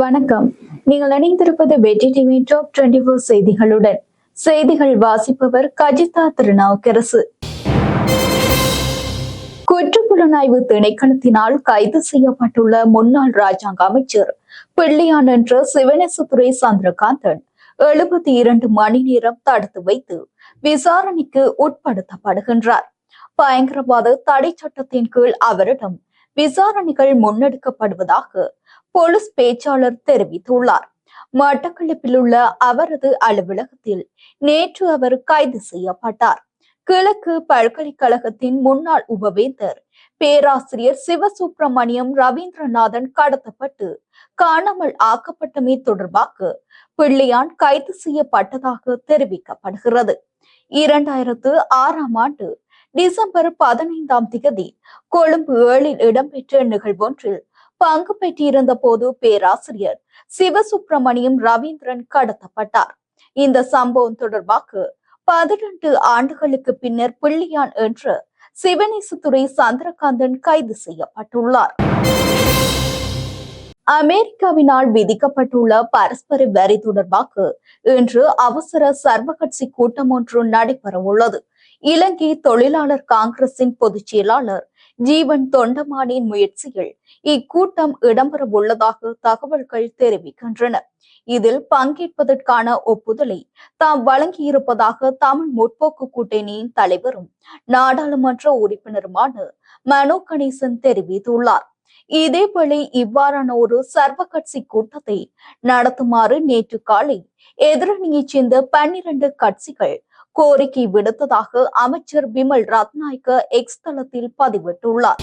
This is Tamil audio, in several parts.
வணக்கம். நீங்கள் இணைந்திருப்பது வெற்றி டிவி டாப் டுவெண்டி செய்திகளுடன். செய்திகள் வாசிப்பவர் கஜிதா திருநாவுக்கரசு. குற்றப்புலனாய்வு திணைக்களத்தினால் கைது செய்யப்பட்டுள்ள முன்னாள் ராஜாங்க அமைச்சர் பிள்ளையான் என்ற சிவனேசதுரை சந்திரகாந்தன் எழுபத்தி இரண்டு மணி நேரம் தடுத்து வைத்து விசாரணைக்கு உட்படுத்தப்படுகின்றார். பயங்கரவாத தடை சட்டத்தின் கீழ் அவரிடம் விசாரணைகள் முன்னெடுக்கப்படுவதாக போலீஸ் பேச்சாளர் தெரிவித்துள்ளார். மட்டக்களப்பில் உள்ள அவரது அலுவலகத்தில் நேற்று அவர் கைது செய்யப்பட்டார். கிழக்கு பல்கலைக்கழகத்தின் முன்னாள் உபவேந்தர் பேராசிரியர் சிவசுப்பிரமணியம் ரவீந்திரநாதன் கடத்தப்பட்டு காணாமல் ஆக்கப்பட்டமை தொடர்பாக பிள்ளையான் கைது செய்யப்பட்டதாக தெரிவிக்கப்படுகிறது. இரண்டாயிரத்து ஆறாம் ஆண்டு டிசம்பர் பதினைந்தாம் திகதி கொழும்பு ஏழில் இடம்பெற்ற நிகழ்வொன்றில் பங்கு பெற்றிருந்த போது பேராசிரியர் சிவசுப்பிரமணியம் ரவீந்திரன் கடத்தப்பட்டார். இந்த சம்பவம் தொடர்பாக பதினெட்டு ஆண்டுகளுக்கு பின்னர் பிள்ளையான் என்று சிவனேசத்துறை சந்திரகாந்தன் கைது செய்யப்பட்டுள்ளார். அமெரிக்காவினால் விதிக்கப்பட்டுள்ள பரஸ்பர வரி தொடர்பாக இன்று அவசர சர்வகட்சி கூட்டம் ஒன்று நடைபெறவுள்ளது. இலங்கை தொழிலாளர் காங்கிரசின் பொதுச் செயலாளர் ஜீவன் தொண்டமானின் முயற்சியில் இக்கூட்டம் இடம்பெற உள்ளதாக தகவல்கள் தெரிவிக்கின்றன. இதில் பங்கேற்பதற்கான ஒப்புதலை தாம் வழங்கியிருப்பதாக தமிழ் முற்போக்கு கூட்டணியின் தலைவரும் நாடாளுமன்ற உறுப்பினருமான மனோ கணேசன் தெரிவித்துள்ளார். இதேவேளை இவ்வாறான ஒரு சர்வ கட்சி கூட்டத்தை நடத்துமாறு நேற்று காலை எதிரணியைச் சேர்ந்த பன்னிரண்டு கட்சிகள் கோரிக்கை விடுத்ததாக அமைச்சர் பிமல் ரத்நாயக்க எக்ஸ் தளத்தில் பதிவிட்டுள்ளார்.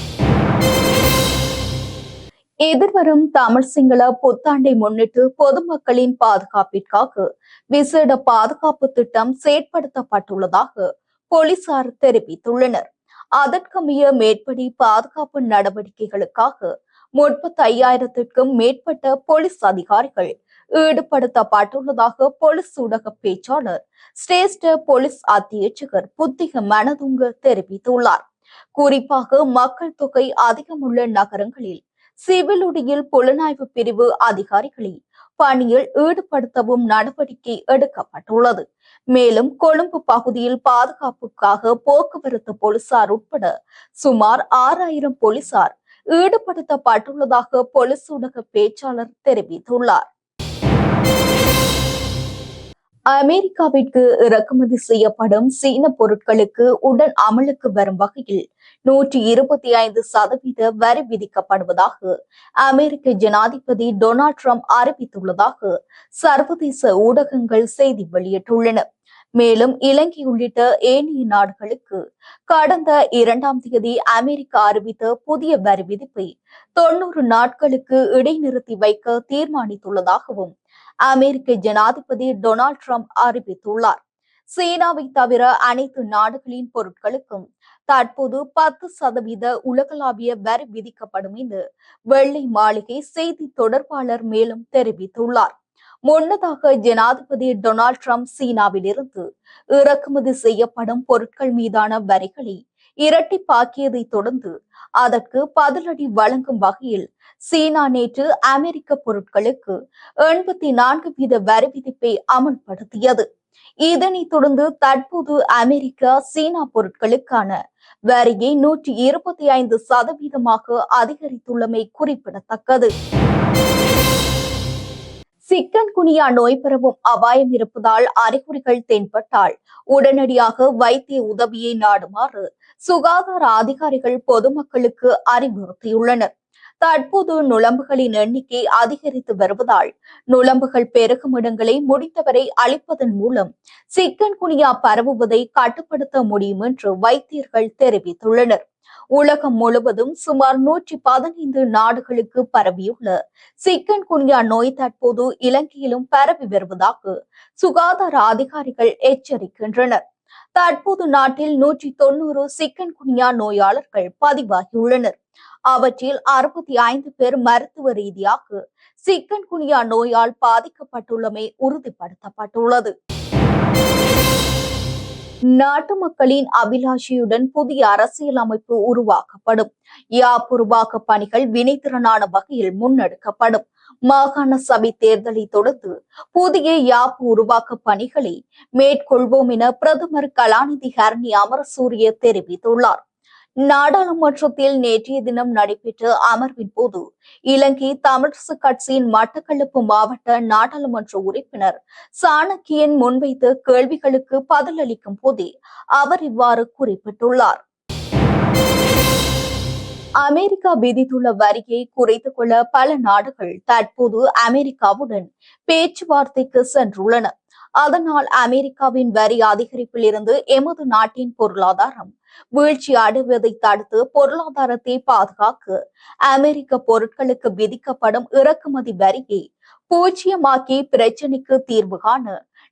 எதிர்வரும் தமிழ் சிங்கள புத்தாண்டை முன்னிட்டு பொதுமக்களின் பாதுகாப்பிற்காக விசேட பாதுகாப்பு திட்டம் செயற்படுத்தப்பட்டுள்ளதாக போலீசார் தெரிவித்துள்ளனர். அதற்கமைய மேற்படி பாதுகாப்பு நடவடிக்கைகளுக்காக முப்பத்தி ஐயாயிரத்திற்கும் மேற்பட்ட போலீஸ் அதிகாரிகள் ஈடுபடுத்தப்பட்டுள்ளதாக போலீஸ் ஊடக பேச்சாளர் சிரேஷ்ட போலீஸ் அத்தியட்சகர் புத்திக மனதுங்க தெரிவித்துள்ளார். குறிப்பாக மக்கள் தொகை அதிகமுள்ள நகரங்களில் சிவில் புலனாய்வு பிரிவு அதிகாரிகளை பணியில் ஈடுபடுத்தவும் நடவடிக்கை எடுக்கப்பட்டுள்ளது. மேலும் கொழும்பு பகுதியில் பாதுகாப்புக்காக போக்குவரத்து போலீசார் உட்பட சுமார் ஆறாயிரம் போலீசார் ஈடுபடுத்தப்பட்டுள்ளதாக போலீஸ் ஊடக பேச்சாளர் தெரிவித்துள்ளார். அமெரிக்காவிற்கு இறக்குமதி செய்யப்படும் சீன பொருட்களுக்கு உடன் அமலுக்கு வரும் வகையில் நூற்றி இருபத்தி ஐந்து சதவீத வரி விதிக்கப்படுவதாக அமெரிக்க ஜனாதிபதி டொனால்ட் ட்ரம்ப் அறிவித்துள்ளதாக சர்வதேச ஊடகங்கள் செய்தி வெளியிட்டுள்ளன. மேலும் இலங்கை உள்ளிட்ட ஏனைய நாடுகளுக்கு கடந்த இரண்டாம் தேதி அமெரிக்கா அறிவித்த புதிய வரி விதிப்பை தொன்னூறு நாட்களுக்கு இடைநிறுத்தி வைக்க தீர்மானித்துள்ளதாகவும் அமெரிக்க ஜனாதிபதி டொனால்ட் ட்ரம்ப் அறிவித்துள்ளார். சீனாவை தவிர அனைத்து நாடுகளின் பொருட்களுக்கும் தற்போது பத்து சதவீத உலகளாவிய வரி விதிக்கப்படும் என்று வெள்ளை மாளிகை செய்தி தொடர்பாளர் மேலும் தெரிவித்துள்ளார். முன்னதாக ஜனாதிபதி டொனால்ட் ட்ரம்ப் சீனாவிலிருந்து இறக்குமதி செய்யப்படும் பொருட்கள் மீதான வரிகளை இரட்டிப்பாக்கியதை தொடர்ந்து அதற்கு பதிலடி வழங்கும் வகையில் சீனா நேற்று அமெரிக்க பொருட்களுக்கு எண்பத்தி நான்கு வீத வரி விதிப்பை அமல்படுத்தியது. இதனைத் தொடர்ந்து தற்போது அமெரிக்கா சீனா பொருட்களுக்கான வரியை நூற்றி இருபத்தி ஐந்து சதவீதமாக அதிகரித்துள்ளமை குறிப்பிடத்தக்கது. சிக்கன் குனியா நோய் பரவும் அபாயம் இருப்பதால் அறிகுறிகள் தென்பட்டால் உடனடியாக வைத்திய உதவியை நாடுமாறு சுகாதார அதிகாரிகள் பொதுமக்களுக்கு அறிவுறுத்தியுள்ளனர். தற்போது நுழம்புகளின் எண்ணிக்கை அதிகரித்து வருவதால் நுழம்புகள் பெருகும் இடங்களை முடிந்தவரை அழிப்பதன் மூலம் சிக்கன் குனியா பரவுவதை கட்டுப்படுத்த முடியும் என்று வைத்தியர்கள் தெரிவித்துள்ளனர். உலகம் முழுவதும் சுமார் நூற்றி பதினைந்து நாடுகளுக்கு பரவியுள்ள சிக்கன் குனியா நோய் தற்போது இலங்கையிலும் பரவி வருவதாக சுகாதார அதிகாரிகள் எச்சரிக்கின்றனர். தற்போது நாட்டில் நூற்றி தொண்ணூறு சிக்கன் குனியா நோயாளர்கள் பதிவாகியுள்ளனர். அவற்றில் அறுபத்தி ஐந்து பேர் மருத்துவ ரீதியாக சிக்கன் குனியா நோயால் பாதிக்கப்பட்டுள்ளமை உறுதிப்படுத்தப்பட்டுள்ளது. நாட்டு மக்களின் அபிலாஷையுடன் புதிய அரசியல் அமைப்பு உருவாக்கப்படும் யாப்புருவாக்க பணிகள் வினைத்திறனான வகையில் முன்னெடுக்கப்படும். மாகாண சபை தேர்தலை தொடர்ந்து புதிய யாப்பு உருவாக்க பணிகளை மேற்கொள்வோம் என பிரதமர் கலாநிதி ஹரணி அமரசூரிய தெரிவித்துள்ளார். நாடாளுமன்றத்தில் நேற்றைய தினம் நடைபெற்ற அமர்வின் போது இலங்கை தமிழரசு கட்சியின் மட்டக்களப்பு மாவட்ட நாடாளுமன்ற உறுப்பினர் சாணக்கியன் முன்வைத்த கேள்விகளுக்கு பதிலளிக்கும் போதே அவர் இவ்வாறு குறிப்பிட்டுள்ளார். அமெரிக்கா விதித்துள்ள வரியை குறைத்துக் கொள்ள பல நாடுகள் தற்போது அமெரிக்காவுடன் பேச்சுவார்த்தைக்கு சென்றுள்ளன. அதனால் அமெரிக்காவின் வரி அதிகரிப்பில் இருந்து எமது நாட்டின் பொருளாதாரம் வீழ்ச்சி அடைவதை தடுத்து பொருளாதாரத்தை பாதுகாக்க அமெரிக்க பொருட்களுக்கு விதிக்கப்படும் இறக்குமதி வரியை பூஜ்ஜியமாக்கி பிரச்சினைக்கு தீர்வு காண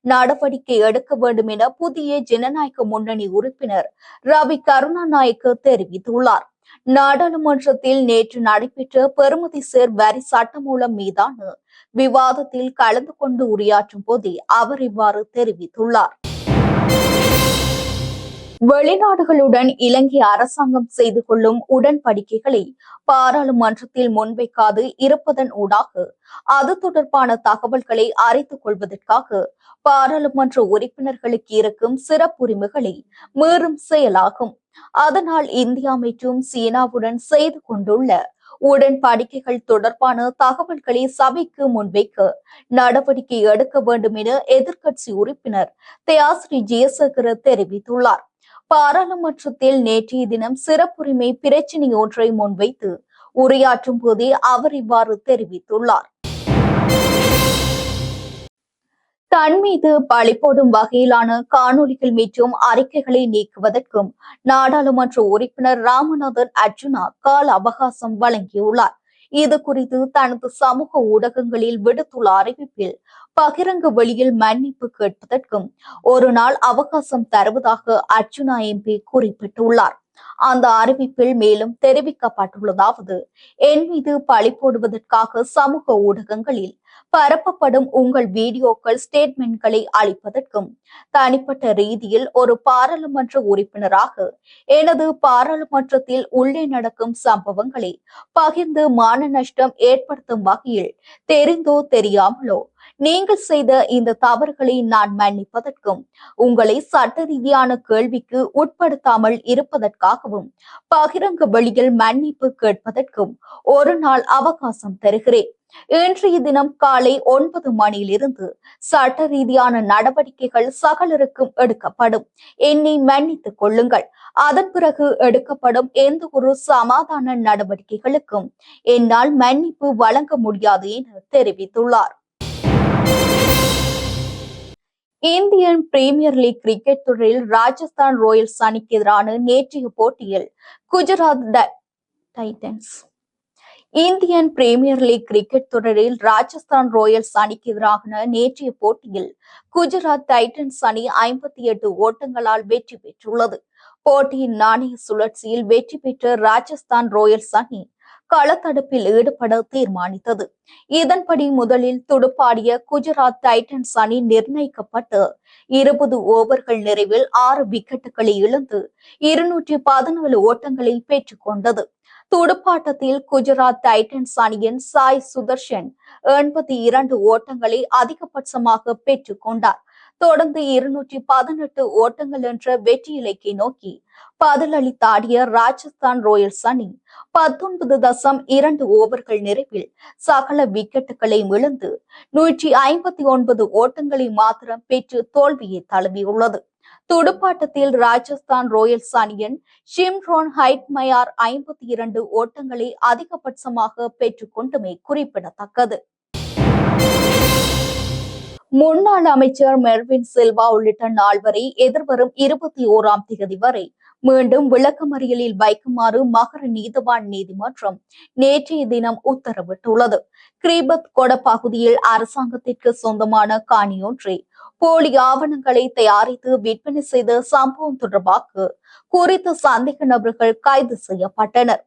நடவடிக்கை எடுக்க வேண்டும் என புதிய ஜனநாயக முன்னணி உறுப்பினர் ரவி கருணாநாயக்கு தெரிவித்துள்ளார். நாடாளுமன்றத்தில் நேற்று நடைபெற்ற பெறுமதி சேர் வரி சட்டமூலம் மீதான விவாதத்தில் கலந்து கொண்டு உரையாற்றும் போதே அவர் இவ்வாறு தெரிவித்துள்ளார். வெளிநாடுகளுடன் இலங்கை அரசாங்கம் செய்து கொள்ளும் உடன்படிக்கைகளை பாராளுமன்றத்தில் முன்வைக்காது இருப்பதன் ஊடாக அது தொடர்பான தகவல்களை அறிந்து கொள்வதற்காக பாராளுமன்ற உறுப்பினர்களுக்கு இருக்கும் சிறப்புரிமைகளை மீறும் செயலாகும். அதனால் இந்தியா மற்றும் சீனாவுடன் செய்து கொண்டுள்ள உடன்படிக்கைகள் தொடர்பான தகவல்களை சபைக்கு முன்வைக்க நடவடிக்கை எடுக்க வேண்டும் என எதிர்க்கட்சி உறுப்பினர் தயாஸ்ரீ ஜெயசேகர தெரிவித்துள்ளார். பாராளுமன்றத்தில் நேற்றைய தினம் சிறப்புரிமை பிரச்சினை ஒன்றை முன்வைத்து உரையாற்றும் போதே அவர் இவ்வாறு தெரிவித்துள்ளார். தன் மீது பழி போடும் வகையிலான காணொலிகள் மற்றும் அறிக்கைகளை நீக்குவதற்கும் நாடாளுமன்ற உறுப்பினர் ராமநாதன் அர்ஜுனா கால அவகாசம் வழங்கியுள்ளார். இது குறித்து தனது சமூக ஊடகங்களில் விடுத்துள்ள அறிவிப்பில் பகிரங்க வெளியில் மன்னிப்பு கேட்பதற்கும் ஒரு நாள் அவகாசம் தருவதாக அர்ஜுனா எம்பி குறிப்பிட்டுள்ளார். அந்த அறிவிப்பில் மேலும் தெரிவிக்கப்பட்டுள்ளதாவது என் மீது பழி போடுவதற்காக சமூக ஊடகங்களில் பரப்பப்படும் உங்கள் வீடியோக்கள் ஸ்டேட்மெண்ட்களை அளிப்பதற்கும் தனிப்பட்ட ரீதியில் ஒரு பாராளுமன்ற உறுப்பினராக எனது பாராளுமன்றத்தில் உள்ளே நடக்கும் சம்பவங்களை பகிர்ந்து மான நஷ்டம் ஏற்படுத்தும் வகையில் தெரிந்தோ தெரியாமலோ நீங்கள் செய்த இந்த தவறுகளை நான் மன்னிப்பதற்கும் உங்களை சட்ட ரீதியான கேள்விக்கு உட்படுத்தாமல் இருப்பதற்காகவும் பகிரங்க வழியில் மன்னிப்பு கேட்பதற்கும் ஒரு நாள் அவகாசம் தருகிறேன். இன்றைய தினம் காலை ஒன்பது மணியிலிருந்து சட்ட ரீதியான நடவடிக்கைகள் சகலருக்கும் எடுக்கப்படும். என்னை மன்னித்துக் கொள்ளுங்கள். அதன் பிறகு எடுக்கப்படும் எந்த ஒரு சமாதான நடவடிக்கைகளுக்கும் என்னால் மன்னிப்பு வழங்க முடியாது என தெரிவித்துள்ளார். இந்தியன் பிரீமியர் லீக் கிரிக்கெட் தொடரில் ராஜஸ்தான் ராயல்ஸ் அணிக்கு எதிரான நேற்றைய போட்டியில் Gujarat titans. Indian premier league cricket தொடரில் ராஜஸ்தான் ராயல்ஸ் அணிக்கு எதிரான நேற்றைய போட்டியில் குஜராத் டைட்டன்ஸ் அணி ஐம்பத்தி எட்டு ஓட்டங்களால் வெற்றி பெற்றுள்ளது. போட்டியின் நாணய சுழற்சியில் வெற்றி பெற்ற ராஜஸ்தான் ராயல்ஸ் அணி களத்தடுப்பில் ஈடுபட தீர்மானித்தது. இதன்படி முதலில் துடுப்பாடிய குஜராத் டைட்டன்ஸ் அணி நிர்ணயிக்கப்பட்டு இருபது ஓவர்கள் நிறைவில் ஆறு விக்கெட்டுகளை இழந்து இருநூற்றி பதினாலு ஓட்டங்களை பெற்றுக் கொண்டது. துடுப்பாட்டத்தில் குஜராத் டைட்டன்ஸ் அணியின் சாய் சுதர்ஷன் எண்பத்தி இரண்டு ஓட்டங்களை அதிகபட்சமாக பெற்றுக் கொண்டார். தொடர்ந்து இருநூற்றி பதினெட்டு ஓட்டங்கள் என்ற வெற்றி இலக்கை நோக்கி பதிலளித்தாடிய ராஜஸ்தான் ராயல்ஸ் அணி பத்தொன்பது தசம் இரண்டு ஓவர்கள் நிறைவில் சகல விக்கெட்டுகளை இழந்து நூற்றி ஐம்பத்தி ஒன்பது ஓட்டங்களை மாத்திரம் பெற்று தோல்வியை தழுவியுள்ளது. துடுப்பாட்டத்தில் ராஜஸ்தான் ராயல்ஸ் அணியின் ஷிம்ரோன் ஹைட்மயார் ஐம்பத்தி இரண்டு ஓட்டங்களை அதிகபட்சமாக பெற்றுக்கொண்டுமே குறிப்பிடத்தக்கது. முன்னாள் அமைச்சர் மெர்வின் சில்வா உள்ளிட்ட நால்வரை எதிர்வரும் இருபத்தி ஓராம் தேதி வரை மீண்டும் விளக்கமறியலில் வைக்குமாறு மகர நீதவான் நீதிமன்றம் நேற்றைய தினம் உத்தரவிட்டுள்ளது. கிரீபத் கொட பகுதியில் அரசாங்கத்திற்கு சொந்தமான காணியொன்றை போலி ஆவணங்களை தயாரித்து விற்பனை செய்த சம்பவம் தொடர்பாக குறித்த சந்தேக நபர்கள் கைது செய்யப்பட்டனர்.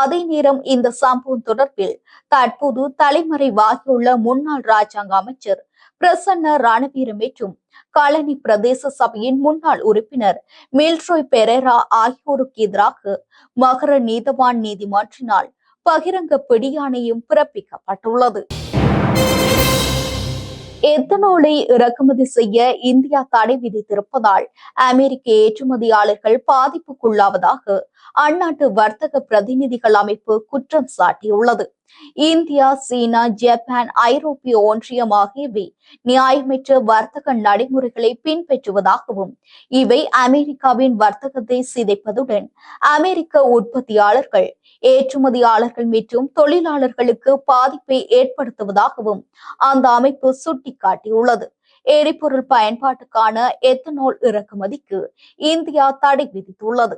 அதே நேரம் இந்த சம்பவம் தொடர்பில் தற்போது தலைமறைவாகியுள்ள முன்னாள் ராஜாங்க அமைச்சர் பிரசன்ன ரணவீர மற்றும் காலனி பிரதேச சபையின் முன்னாள் உறுப்பினர் மில்ட்ரோய் பெரேரா ஆகியோருக்கு எதிராக மகர நீதவான் நீதிமன்றினால் பகிரங்க பிடியாணையும் பிறப்பிக்கப்பட்டுள்ளது. எத்தனோலை இறக்குமதி செய்ய இந்தியா தடை விதித்திருப்பதால் அமெரிக்க ஏற்றுமதியாளர்கள் பாதிப்புக்குள்ளாவதாக அந்நாட்டு வர்த்தக பிரதிநிதிகள் அமைப்பு குற்றம் சாட்டியுள்ளது. இந்தியா சீனா ஜப்பான் ஐரோப்பிய ஒன்றியம் ஆகியவை நியாயமற்ற வர்த்தக நடைமுறைகளை பின்பற்றுவதாகவும் இவை அமெரிக்காவின் வர்த்தகத்தை சிதைப்பதுடன் அமெரிக்க உற்பத்தியாளர்கள் ஏற்றுமதியாளர்கள் மற்றும் தொழிலாளர்களுக்கு பாதிப்பை ஏற்படுத்துவதாகவும் அந்த அமைப்பு சுட்டிக்காட்டியுள்ளது. எரிபொருள் பயன்பாட்டுக்கான எத்தனால் இறக்குமதிக்கு இந்தியா தடை விதித்துள்ளது.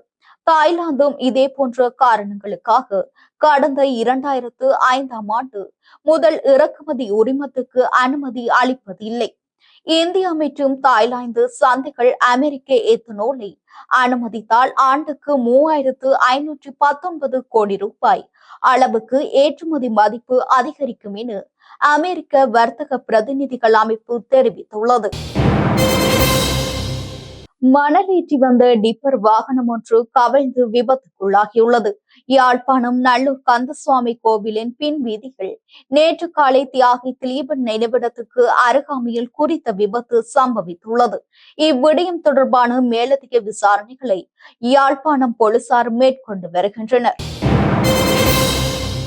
தாய்லாந்தும் இதே போன்ற காரணங்களுக்காக கடந்த இரண்டாயிரத்து ஐந்தாம் ஆண்டு முதல் இறக்குமதி உரிமத்துக்கு அனுமதி அளிப்பதில்லை. இந்தியா மற்றும் தாய்லாந்து சந்தைகள் அமெரிக்க எத்தனோலை அனுமதித்தால் ஆண்டுக்கு மூவாயிரத்து ஐநூற்றி பத்தொன்பது கோடி ரூபாய் அளவுக்கு ஏற்றுமதி மதிப்பு அதிகரிக்கும் என அமெரிக்க வர்த்தக பிரதிநிதிகள் அமைப்பு தெரிவித்துள்ளது. மணலேற்றி வந்த டிப்பர் வாகனம் ஒன்று கவிழ்ந்து விபத்துக்குள்ளாகியுள்ளது. யாழ்ப்பாணம் நல்லூர் கந்தசுவாமி கோவிலின் பின் வீதிகள். நேற்று காலை தியாகி திலீபன் நினைவிடத்துக்கு அருகாமையில் குறித்த விபத்து சம்பவித்துள்ளது. இவ்விடயம் தொடர்பான மேலதிக விசாரணைகளை யாழ்ப்பாணம் போலீசார் மேற்கொண்டு வருகின்றனர்.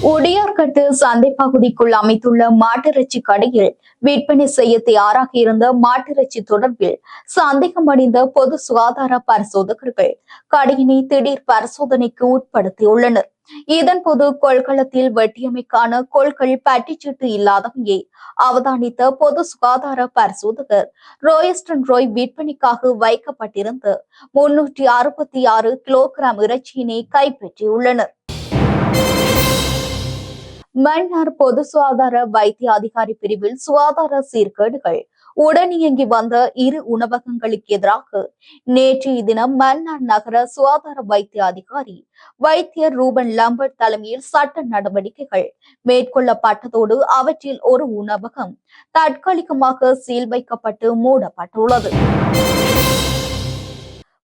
உடையார்கட்டு சந்தை பகுதிக்குள் அமைத்துள்ள மாட்டிறைச்சி கடையில் விற்பனை செய்ய தயாராக இருந்த மாட்டிறைச்சி தொடர்பில் சந்தேகம் அடைந்த பொது சுகாதார பரிசோதகர்கள் கடையினை திடீர் பரிசோதனைக்கு உட்படுத்தியுள்ளனர். இதன்போது கொள்களத்தில் வெட்டியமைக்கான கொள்கள் பட்டிச்சீட்டு இல்லாதவையை அவதானித்த பொது சுகாதார பரிசோதகர் ரோயஸ்டன் ரோய் விற்பனைக்காக வைக்கப்பட்டிருந்த முன்னூற்றி அறுபத்தி ஆறு கிலோகிராம் இறைச்சியினை கைப்பற்றியுள்ளனர். மன்னார் பொது சுகாதார வைத்திய அதிகாரி பிரிவில் சுகாதார சீர்கேடுகள். உடனியங்கி வந்த இரு உணவகங்களுக்கு எதிராக நேற்றைய தினம் மன்னார் நகர சுகாதார வைத்திய அதிகாரி வைத்தியர் ரூபன் லம்பர்ட் தலைமையில் சட்ட நடவடிக்கைகள் மேற்கொள்ளப்பட்டதோடு அவற்றில் ஒரு உணவகம் தற்காலிகமாக சீல் வைக்கப்பட்டு மூடப்பட்டுள்ளது.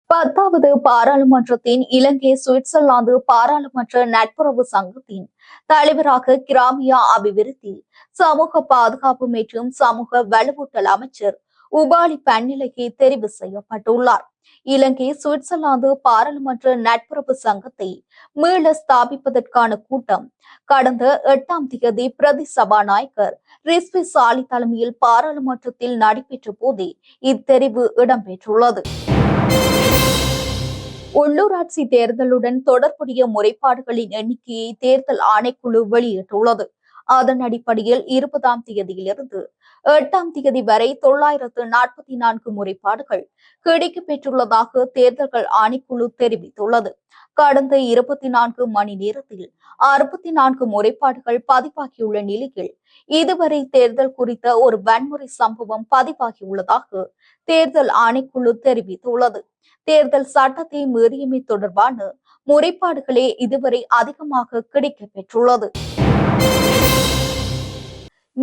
பத்தாவது பாராளுமன்றத்தின் இலங்கை சுவிட்சர்லாந்து பாராளுமன்ற நட்புறவு சங்கத்தின் தலைவராக கிராமியா அபிவிருத்தி சமூக பாதுகாப்பு மற்றும் சமூக வலுவூட்டல் அமைச்சர் உபாலி பன்னிலகி தெரிவு செய்யப்பட்டுள்ளார். இலங்கை சுவிட்சர்லாந்து பாராளுமன்ற நட்புறவு சங்கத்தை மீள ஸ்தாபிப்பதற்கான கூட்டம் கடந்த எட்டாம் தேதி பிரதி சபாநாயகர் ரிஸ்வி சாலி தலைமையில் பாராளுமன்றத்தில் நடைபெற்ற போதே இத்தெரிவு இடம்பெற்றுள்ளது. உள்ளூராட்சி தேர்தலுடன் தொடர்புடைய முறைப்பாடுகளின் எண்ணிக்கையை தேர்தல் ஆணைக்குழு வெளியிட்டுள்ளது. அதன் அடிப்படையில் இருபதாம் தேதியிலிருந்து எட்டாம் தேதி வரை தொள்ளாயிரத்து நாற்பத்தி நான்கு முறைப்பாடுகள் கிடைக்கப் பெற்றுள்ளதாக தேர்தல்கள் ஆணைக்குழு தெரிவித்துள்ளது. கடந்த இருபத்தி நான்கு மணி நேரத்தில் அறுபத்தி நான்கு முறைப்பாடுகள் பதிவாகியுள்ள நிலையில் இதுவரை தேர்தல் குறித்த ஒரு வன்முறை சம்பவம் பதிவாகியுள்ளதாக தேர்தல் ஆணைக்குழு தெரிவித்துள்ளது. தேர்தல் சட்டத்தை மீறியமை தொடர்பான முறைப்பாடுகளே இதுவரை அதிகமாக கிடைக்கப் பெற்றுள்ளது.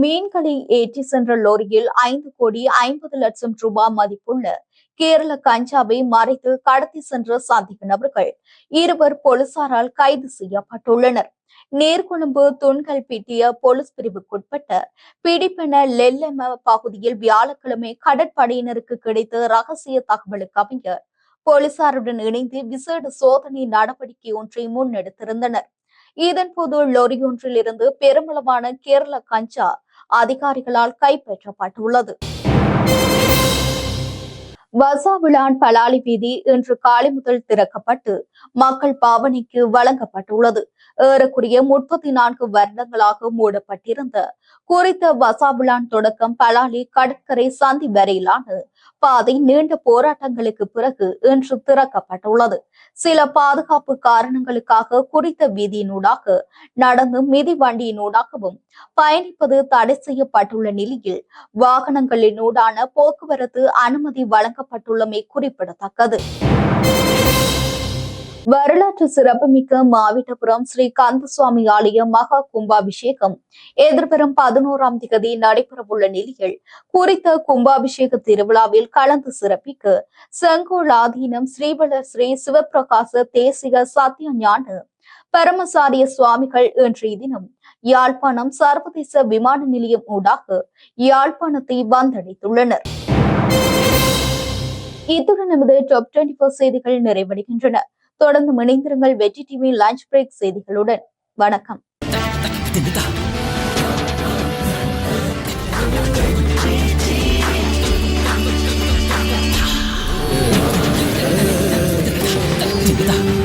மீன்களை ஏற்றி சென்ற லோரியில் ஐந்து கோடி ஐம்பது லட்சம் ரூபாய் மதிப்புள்ள கேரள கஞ்சாவை மறைத்து கடத்தி சென்ற சந்தேக நபர்கள் இருவர் போலீசாரால் கைது செய்யப்பட்டுள்ளனர். நீர்கொழும்பு துண்கள் பீட்டிய போலீஸ் பிரிவுக்குட்பட்ட பிடிப்பென லெல்லம பகுதியில் வியாழக்கிழமை கடற்படையினருக்கு கிடைத்த ரகசிய தகவலுக்கு அமைய போலீசாருடன் இணைந்து விசேட சோதனை நடவடிக்கை ஒன்றை முன்னெடுத்திருந்தனர். இதன்போது லொரியொன்றில் இருந்து பெருமளவான கேரள கஞ்சா அதிகாரிகளால் கைப்பற்றப்பட்டுள்ளது. வசாவிளான் பலாலி வீதி இன்று காலை முதல் திறக்கப்பட்டு மக்கள் பாவனைக்கு வழங்கப்பட்டுள்ளது. ஏறக்குறைய முப்பத்தி நான்கு வருடங்களாக மூடப்பட்டிருந்த குறித்த வசாவிளான் தொடக்கம் பலாலி கடற்கரை சந்தி வரையிலான பாதை நீண்ட போராட்டங்களுக்கு பிறகு இன்று திறக்கப்பட்டுள்ளது. சில பாதுகாப்பு காரணங்களுக்காக குறித்த வீதியினூடாக நடந்து மிதிவண்டியினூடாகவும் பயணிப்பது தடை செய்யப்பட்டுள்ள நிலையில் வாகனங்களினூடான போக்குவரத்து அனுமதி வழங்கப்பட்டுள்ளமை குறிப்பிடத்தக்கது. வரலாற்று சிறப்புமிக்க மாவிட்டபுரம் ஸ்ரீ கந்தசுவாமி ஆலய மகா கும்பாபிஷேகம் எதிர்வரும் பதினோராம் திகதி நடைபெறவுள்ள நிலையில் குறித்த கும்பாபிஷேக திருவிழாவில் கலந்து சிறப்பிக்க செங்கோல் ஆதீனம் ஸ்ரீவளர் ஸ்ரீ சிவபிரகாச தேசிக சத்திய ஞான பரமசாரிய சுவாமிகள் இன்றைய தினம் யாழ்ப்பாணம் சர்வதேச விமான நிலையம் ஊடாக யாழ்ப்பாணத்தை வந்தடைத்துள்ளனர். இத்துடன் நமது டாப் டுவெண்டி செய்திகள் நிறைவடைகின்றன. தொடர்ந்து இணைந்திருங்கள் வெற்றி டிவி லஞ்ச் பிரேக் செய்திகளுடன். வணக்கம். Yeah.